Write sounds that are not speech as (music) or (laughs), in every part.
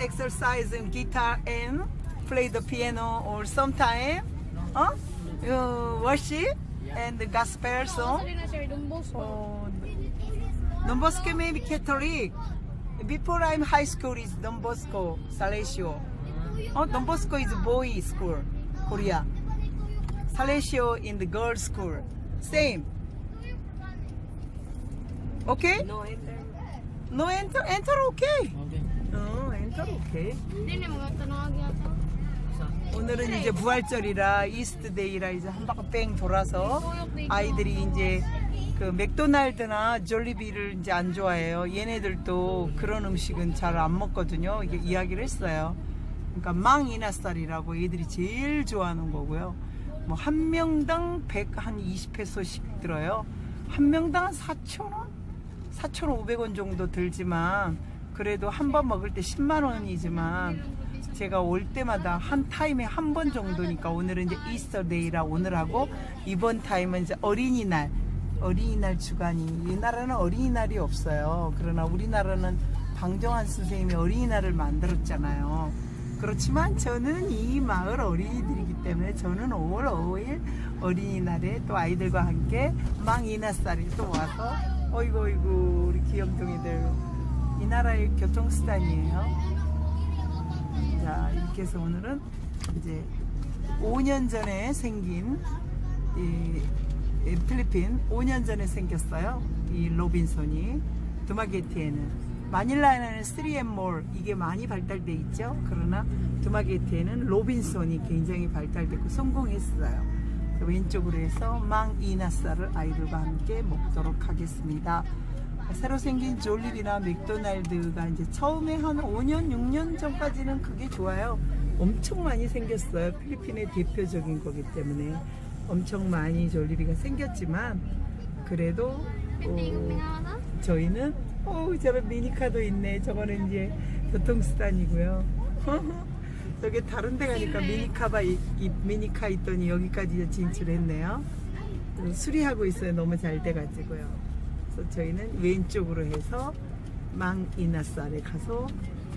exercise in guitar and play the piano or sometime huh? you worship and the gospel song Sorry na sir, dumbos ko. Oh, Don Bosco maybe Catholic. Before I'm high school is Don Bosco, Salesio. Oh, Don Bosco is boy school, Korea. Salesio in the girls school. Same. Okay? No enter. No enter, enter okay. Okay. Oh. 오늘은 이제 부활절이라 이스트데이라 이제 한 바퀴 뺑 돌아서 아이들이 이제 그 맥도날드나 졸리비를 이제 안 좋아해요. 얘네들도 그런 음식은 잘 안 먹거든요. 이게 이야기를 했어요. 그러니까 망이나살이라고 얘들이 제일 좋아하는 거고요. 뭐 한 명당 100한 20페소씩 들어요. 한 명당 4,000원? 4,500원 정도 들지만 그래도 한 번 먹을 때 10만 원이지만 제가 올 때마다 한 타임에 한 번 정도니까 오늘은 이제 이스터 데이라 오늘 하고 이번 타임은 이제 어린이날 어린이날 주간이 이 나라는 어린이날이 없어요. 그러나 우리나라는 방정환 선생님이 어린이날을 만들었잖아요. 그렇지만 저는 이 마을 어린이들이기 때문에 저는 5월 5일 어린이날에 또 아이들과 함께 망이나살이 또 와서 어이구 어이구 우리 귀염둥이들 이 나라의 교통수단이에요. 자 이렇게 해서 오늘은 이제 5년 전에 생긴 이, 이 필리핀 5년 전에 생겼어요. 이 로빈손이 두마게티에는 마닐라에는 3M몰 이게 많이 발달돼 있죠. 그러나 두마게티에는 로빈손이 굉장히 발달됐고 성공했어요. 왼쪽으로 해서 망이나사를 아이들과 함께 먹도록 하겠습니다. 새로 생긴 졸리비나 맥도날드가 이제 처음에 한 5년, 6년 전까지는 그게 좋아요. 엄청 많이 생겼어요. 필리핀의 대표적인 거기 때문에 엄청 많이 졸리비가 생겼지만 그래도 어. 저희는 어 저런 미니카도 있네. 저거는 이제 교통수단이고요. (laughs) 저게 다른 데 가니까 미니카가 이, 이 미니카 있더니 여기까지 진출했네요. 수리하고 있어요. 너무 잘 돼가지고요. 그래서 저희는 왼쪽으로 해서 망이나살에 가서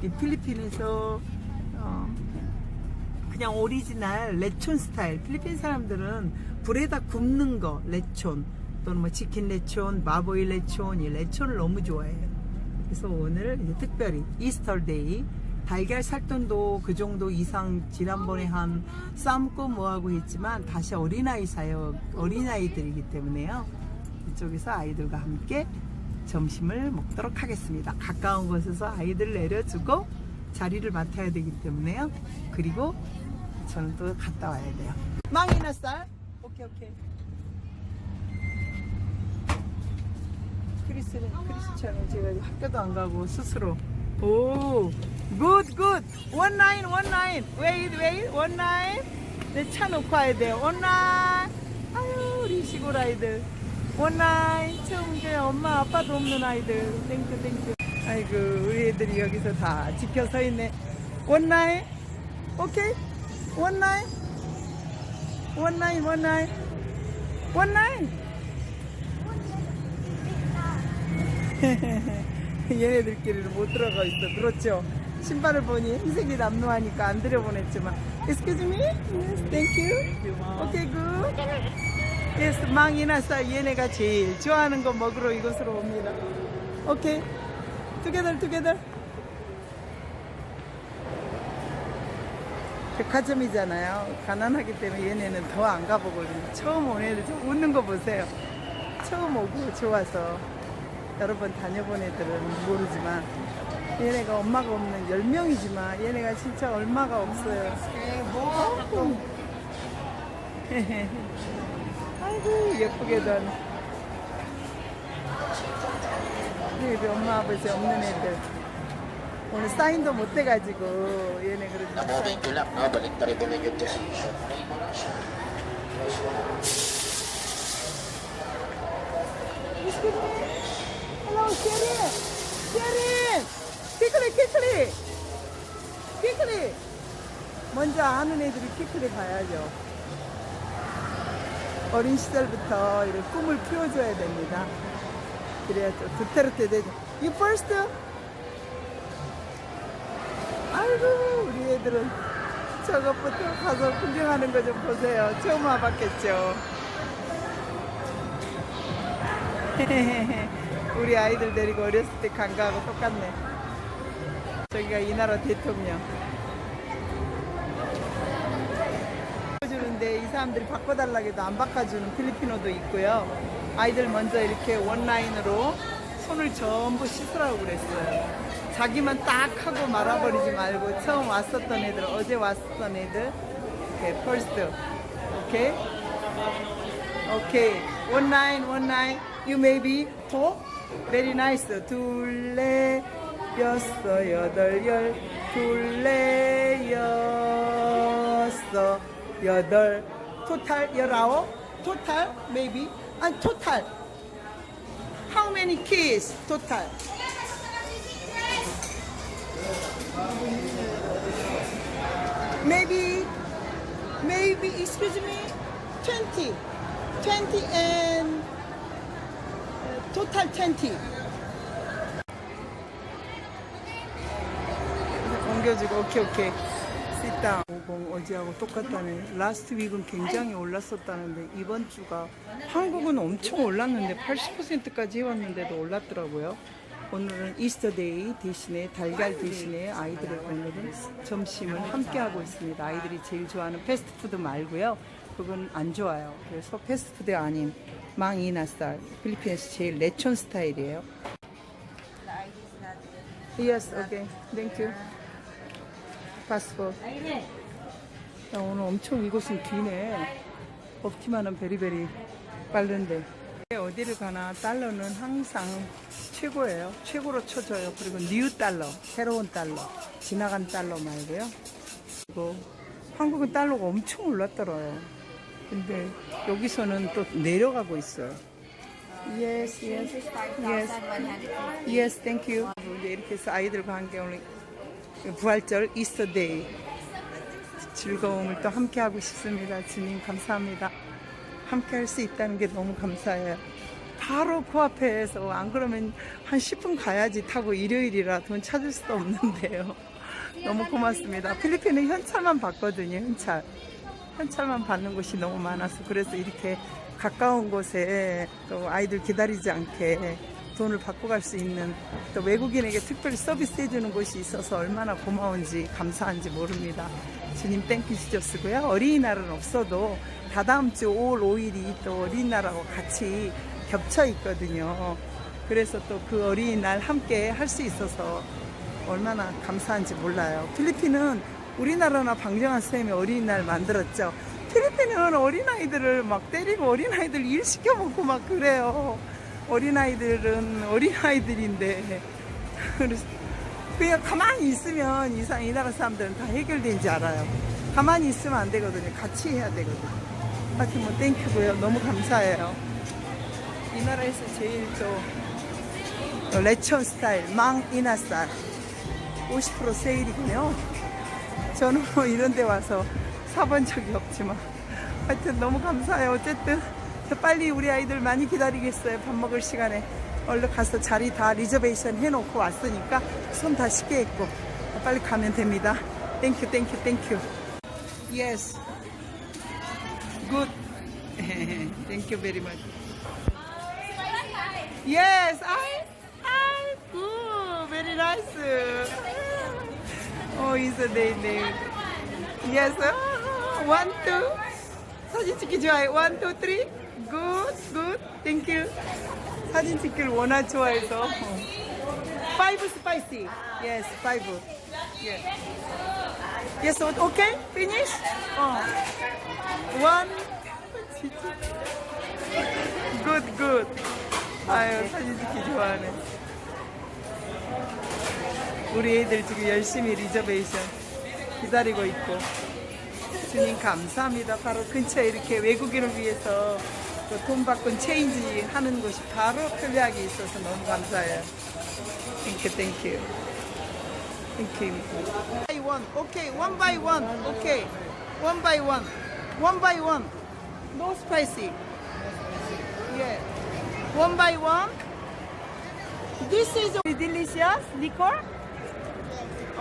이 필리핀에서 어, 그냥 오리지널 레촌 스타일. 필리핀 사람들은 불에다 굽는 거 레촌 또는 뭐 치킨 레촌, 마보이 레촌, 이 레촌을 너무 좋아해요. 그래서 오늘 특별히 이스터 데이 달걀 살돈도 그 정도 이상 지난번에 한 삶고 뭐하고 했지만 다시 어린아이 사요 어린아이들이기 때문에요. 이쪽에서 아이들과 함께 점심을 먹도록 하겠습니다. 가까운 곳에서 아이들 내려주고 자리를 맡아야 되기 때문에요. 그리고 저는 또 갔다 와야 돼요. 망이나 쌀? 오케이 오케이. 크리스는 크리스찬은 제가 학교도 안 가고 스스로 오, 굿, 굿. 원 나인, 원 나인. 웨이트, 웨이트, 원 나인. 내 차 놓고 와야 돼요. 원 나인. 아유, 우리 시골 아이들. 원 나인. 처음 이제 엄마, 아빠도 없는 아이들. 땡큐, 땡큐. 아이고, 우리 애들이 여기서 다 지켜 서 있네. 원 나인. 오케이. 원 나인. 원 나인, 원 나인. 원 나인. 얘네들끼리는 못 들어가 있어. 그렇죠. 신발을 보니 흰색이 남루하니까 안 들여보냈지만. Excuse me? Yes, thank you. Okay, good. Yes, 망이나 싸 얘네가 제일 좋아하는 거 먹으러 이곳으로 옵니다. 오케이. Together, together. 백화점이잖아요. 가난하기 때문에 얘네는 더 안 가보거든요. 처음 온 애들 좀 웃는 거 보세요. 처음 오고 좋아서. 여러 번 다녀본 애들은 모르지만 얘네가 엄마가 없는 10명이지만 얘네가 진짜 얼마가 없어요. (laughs) 어? 아이고 예쁘게도 하네. 여기 엄마 아버지 없는 애들 오늘 사인도 못 돼가지고 얘네 그러지. Hello, Sharon! Sharon! quickly, quickly! quickly! 먼저 아는 애들이 quickly 가야죠. 어린 시절부터 이런 꿈을 키워줘야 됩니다. 그래야 또 두테르테 되죠. You first? 아이고 우리 애들은 저것부터 가서 구경하는 거 좀 보세요. 처음 와봤겠죠. (laughs) 우리 아이들 데리고 어렸을 때 간 거하고 똑같네. 저기가 이 나라 대통령. 바꿔주는데 이 사람들이 바꿔달라고 해도 안 바꿔주는 필리핀어도 있고요. 아이들 먼저 이렇게 원라인으로 손을 전부 씻으라고 그랬어요. 자기만 딱 하고 말아버리지 말고 처음 왔었던 애들, 어제 왔었던 애들, 오케이, first, 오케이, 오케이, one nine, you may be four, very nice, 둘레, 여섯, 여덟, 열, 둘레, 여섯, 여덟, 토탈 열아홉, 토탈, maybe, 아니 토탈, how many kids, total? maybe maybe excuse me 20 20 and uh, total 20 옮겨주고 오케이 오케이 sit 오공 어제하고 똑같다네 라스트 윅은 굉장히 올랐었다는데 이번 주가 한국은 엄청 올랐는데 80%까지 해왔는데도 올랐더라고요 오늘은 이스터데이 대신에 달걀 대신에 아이들의 오늘은 점심을 함께 하고 있습니다. 아이들이 제일 좋아하는 패스트푸드 말고요. 그건 안 좋아요. 그래서 패스트푸드 아닌 망이나살 필리핀에서 제일 레촌 스타일이에요. Yes, okay. Thank you. Passport. 야, 오늘 엄청 이곳은 기네. 없기만은 베리베리 빠른데. 어디를 가나 달러는 항상 최고예요. 최고로 쳐져요. 그리고 뉴 달러, 새로운 달러, 지나간 달러 말고요. 그리고 한국은 달러가 엄청 올랐더라고요. 근데 여기서는 또 내려가고 있어요. Yes, yes, yes, yes, thank you. 이제 이렇게 해서 아이들과 함께 오늘 부활절 이스터데이 즐거움을 또 함께 하고 싶습니다. 주님 감사합니다. 함께 할 수 있다는 게 너무 감사해요. 바로 코앞에서 안 그러면 한 10분 가야지 타고 일요일이라 돈 찾을 수도 없는데요. (laughs) 너무 고맙습니다. 필리핀은 현찰만 받거든요. 현찰. 현찰만 받는 곳이 너무 많아서 그래서 이렇게 가까운 곳에 또 아이들 기다리지 않게 돈을 받고 갈 수 있는 또 외국인에게 특별히 서비스 해주는 곳이 있어서 얼마나 고마운지 감사한지 모릅니다. 주님 땡큐 주셨고요. 어린이날은 없어도 다다음 주 5월 5일이 또 어린이날하고 같이 겹쳐 있거든요. 그래서 또 그 어린이날 함께 할 수 있어서 얼마나 감사한지 몰라요. 필리핀은 우리나라나 방정환 쌤이 어린이날 만들었죠. 필리핀은 어린아이들을 막 때리고 어린아이들 일 시켜 먹고 막 그래요. 어린아이들은 어린아이들인데. 그냥 가만히 있으면 이상 이 나라 사람들은 다 해결되는지 알아요. 가만히 있으면 안 되거든요. 같이 해야 되거든요. 하여튼 뭐 땡큐고요. 너무 감사해요. 이 나라에서 제일 또 레천 스타일, 망 이나살 50% 세일이군요. 저는 뭐 이런 데 와서 사본 적이 없지만 하여튼 너무 감사해요. 어쨌든 저 빨리 우리 아이들 많이 기다리겠어요. 밥 먹을 시간에 얼른 가서 자리 다 리저베이션 해놓고 왔으니까 손다 씻게 했고 빨리 가면 됩니다. 땡큐 땡큐 땡큐 Yes Good Thank you very much Yes I I good Very nice Oh it's a day day Yes ah, One two 사진 찍기 좋아해 One two three Good Thank you. 사진 찍기를 워낙 좋아해서. Five spicy. Yes five. Yes. Yes okay? Finish? 어. 진짜 Good good. 아유 사진 찍기 좋아하네. 우리 애들 지금 열심히 리저베이션 기다리고 있고. 주님 감사합니다. 바로 근처에 이렇게 외국인을 위해서 그돈 받고 체인지 하는 곳이 바로 편리하게 있어서 너무 감사해요. 땡큐 땡큐 땡큐 by one okay one by one okay one by one one by one no spicy yeah one by one this is delicious liquor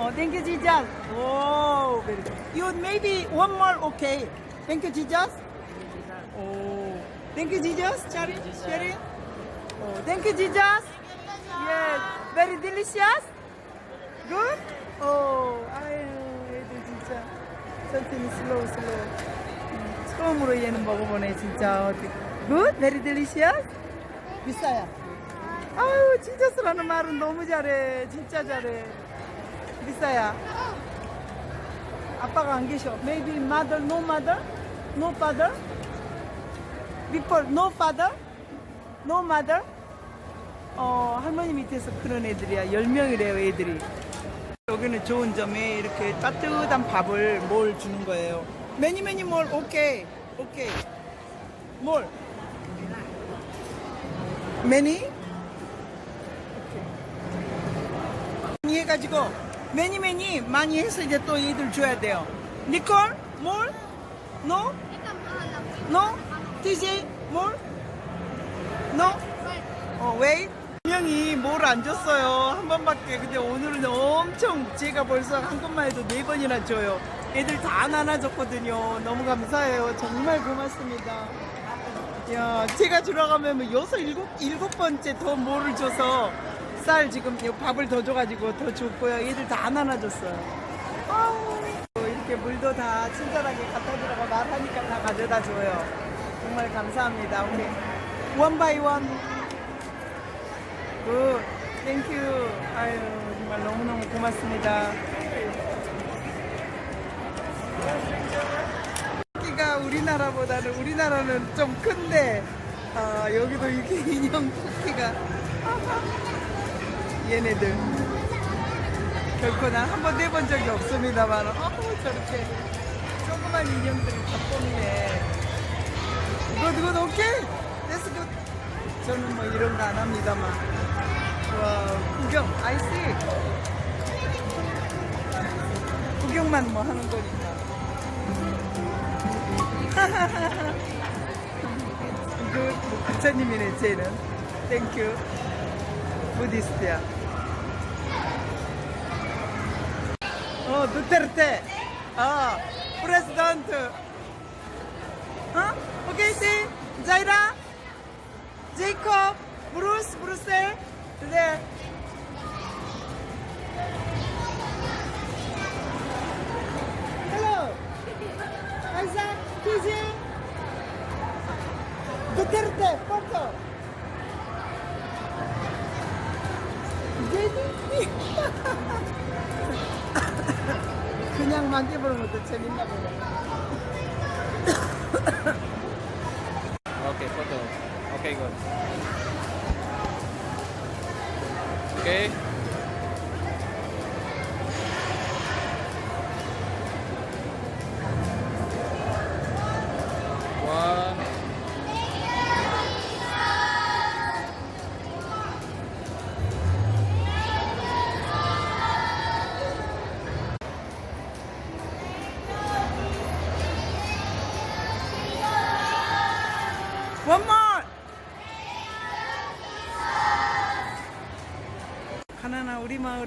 Oh, thank you, Jesus. Oh, very good. You maybe one more, okay. Thank you, Jesus. Oh, thank you, Jesus. Sharing, sharing. Oh, thank you, Jesus. Yes, very delicious. Good. Oh, 아유, 얘들 진짜 천천히 슬로우 슬로우. 음, 처음으로 얘는 먹어보네 진짜. Good, very delicious. 비싸야. 아유, 진짜 쓰라는 말은 너무 잘해. 진짜 잘해. 비싸야. 아빠가 안 계셔. Maybe mother, no mother, no father. Before, no father, no mother. 어, 할머니 밑에서 그런 애들이야. 10명이래요, 애들이. 여기는 좋은 점이 이렇게 따뜻한 밥을 뭘 주는 거예요. 매니 매니 뭘, 오케이, 오케이. 뭘? 매니? 많이 해가지고 매니 매니 많이 해서 이제 또 얘들 줘야 돼요. 니콜? 뭘? 노? 노? TJ? 뭘? 노? 어, 웨이? 분명히 뭘 안 줬어요. 한 번밖에. 근데 오늘은 엄청 제가 벌써 한 것만 해도 네 번이나 줘요. 애들 다 나눠줬거든요. 너무 감사해요. 정말 고맙습니다. 야, 제가 들어가면 뭐 여섯, 일곱, 일곱 번째 더 뭐를 줘서 쌀 지금 이 밥을 더 줘가지고 더 줬고요. 얘들 다 나눠줬어요. 아우, 이렇게 물도 다 친절하게 갖다 주라고 말하니까 다 가져다 줘요. 정말 감사합니다. 우리 원 바이 원. 굿. 땡큐. 아유, 정말 너무너무 고맙습니다. 토끼가 우리나라보다는 우리나라는 좀 큰데 아, 여기도 이렇게 (laughs) 인형 토끼가 (laughs) 얘네들 결코 난 한 번 내본 적이 없습니다만 어 저렇게 조그만 인형들이 다 뽑네 오케이 됐어 굿 저는 뭐 이런 거 안 합니다만. 와 구경 아이씨 구경만 뭐 하는 거니까. (laughs) 그 부처님이네 쟤는. 땡큐 부디스트야. 어 두테르테. 어 프레시던트 어 오케이 씨 자이라 제이콥 브루스 브루셀 네 헬로 아이삭 피지 두테르테 포토 제니 그냥 만져보는 것도 재밌나 보네 Okay, photo. Okay, good. Okay.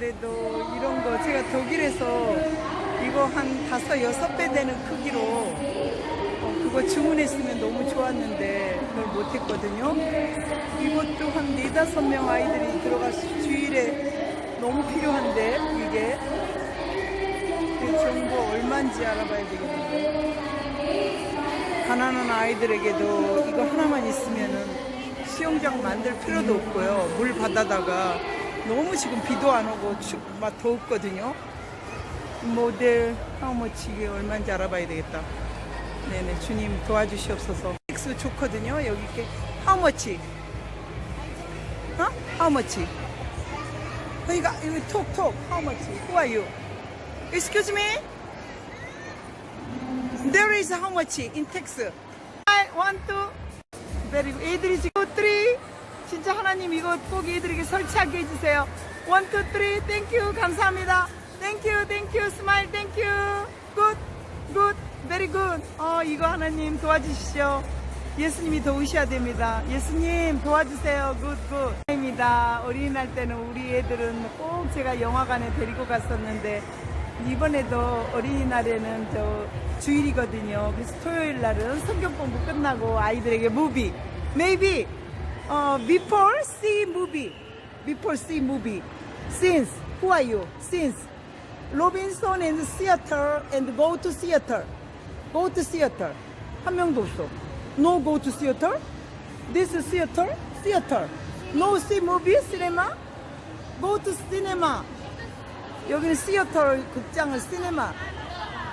마을에도 이런 거 제가 독일에서 이거 한 다섯 여섯 배 되는 크기로 어, 그거 주문했으면 너무 좋았는데 그걸 못했거든요. 이것도 한 네다섯 명 아이들이 들어가서 주일에 너무 필요한데 이게 그 정보 얼마인지 알아봐야 되겠는데. 가난한 아이들에게도 이거 하나만 있으면은 수영장 만들 필요도 없고요. 물 받아다가 너무 지금 비도 안 오고 춥, 막 덥거든요. 모델 하우머치 이게 얼마인지 알아봐야 되겠다. 네네 주님 도와주시옵소서. 텍스 좋거든요. 여기 이렇게 하우머치. 어? 하우머치. 그러니까 여기 톡톡 하우머치. Who are you? Excuse me? There is how much in tax? I want. Very good. 애들이 지금 three. 진짜 하나님 이거 꼭 애들에게 설치하게 해주세요. Two, three. Thank you. 감사합니다. You. Smile. Thank you. Good. Good. Very good. 어, 이거 하나님 도와주시죠. 예수님이 도우셔야 됩니다. 예수님 도와주세요. 굿, 굿. 입니다. 어린이날 때는 우리 애들은 꼭 제가 영화관에 데리고 갔었는데 이번에도 어린이날에는 저 주일이거든요. 그래서 토요일 날은 성경 공부 끝나고 아이들에게 무비. Maybe uh, before see movie. Before see movie. Since who are you? Since Robinson and theater and go to theater. Go to theater. 한 명도 없어. No go to theater. This is theater. Theater. No see movie. Cinema. Go to cinema. 여기는 theater 극장을 시네마.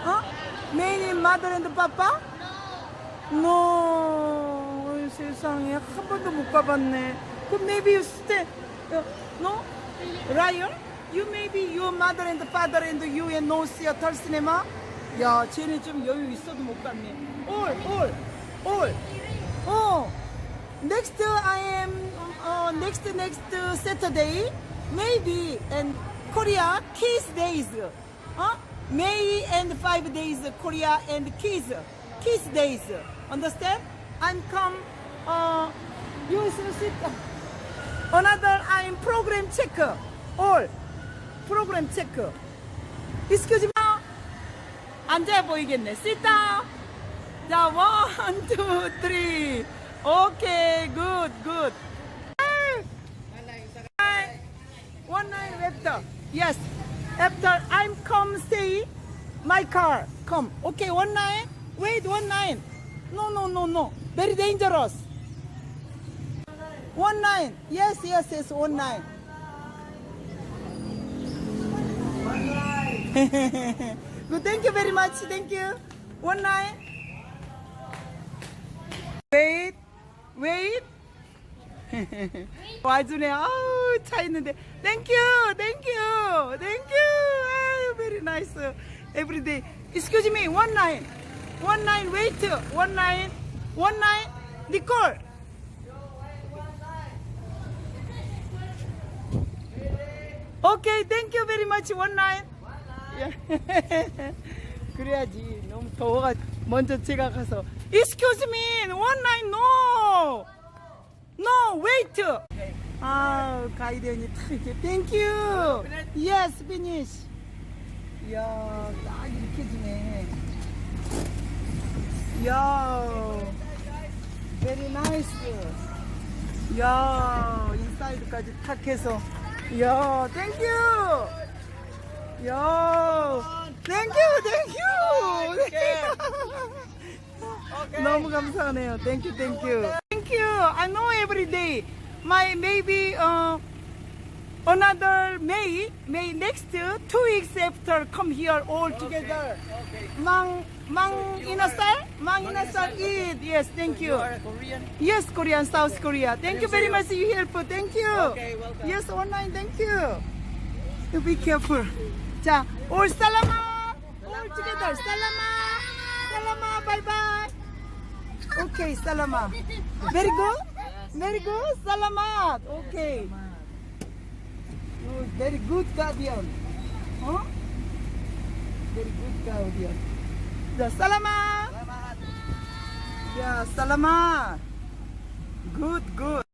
어? 메인이 mother and papa? No. 세상에 한 번도 못 가봤네. 그럼 maybe you stay. 어, No? Ryan? You maybe your mother and father and you and no theater cinema? 야, 쟤네 좀 여유 있어도 못 갔네. All, all, all. 어. Next I am uh, next next Saturday maybe and Korea Kids Days. Huh? May and five days Korea and Kids Kids Days. Understand? I'm come. Uh, you sit. Another I'm program check. All program check. Excuse me. 앉아 보이겠네. Sit down. 자, 원, 투, 쓰리. 오케이, 굿, 굿. One nine after. Yes. After I'm come stay my car. Come. Okay, one nine. Wait, one nine. No, no, no, no. Very dangerous. One nine. Yes, yes, yes, one nine. (laughs) Good, thank you very much. Thank you. One nine. Wait, wait. (laughs) 와주네. 아우, 차 있는데. Thank you, thank you, thank you. 아유, very nice. Every day. Excuse me, one nine. One nine, wait. One nine. One nine. Nicole. You very much. One nine. 그래야지. 너무 더워가 먼저 제가 가서. Excuse me, nine, no. No, wait. 아, 가이드원이 딱 이렇게 you. Yes, finish. 이야, 딱 이렇게 주네. 이야, very nice. 이야, 인사이드까지 탁 해서. You. 이야, thank you, thank you. 너무 감사하네요. Thank you. Thank you. I know every day. My maybe uh, another May, May next two weeks after come here all together. Mang Mang Inasal, Mang Inasal eat. Yes, thank you. Korean? Yes, Korean, South Korea. Thank you very much. You help. For thank you. Okay, welcome. Yes, online. Thank you. You be careful. 자, all salama. All together. Salama. Salama. Bye bye. Okay, salama. Very good. Very good. Salamat. Okay. You very good guardian. Huh? Very good guardian. 자, salamat. Yeah, salamat. Good, good.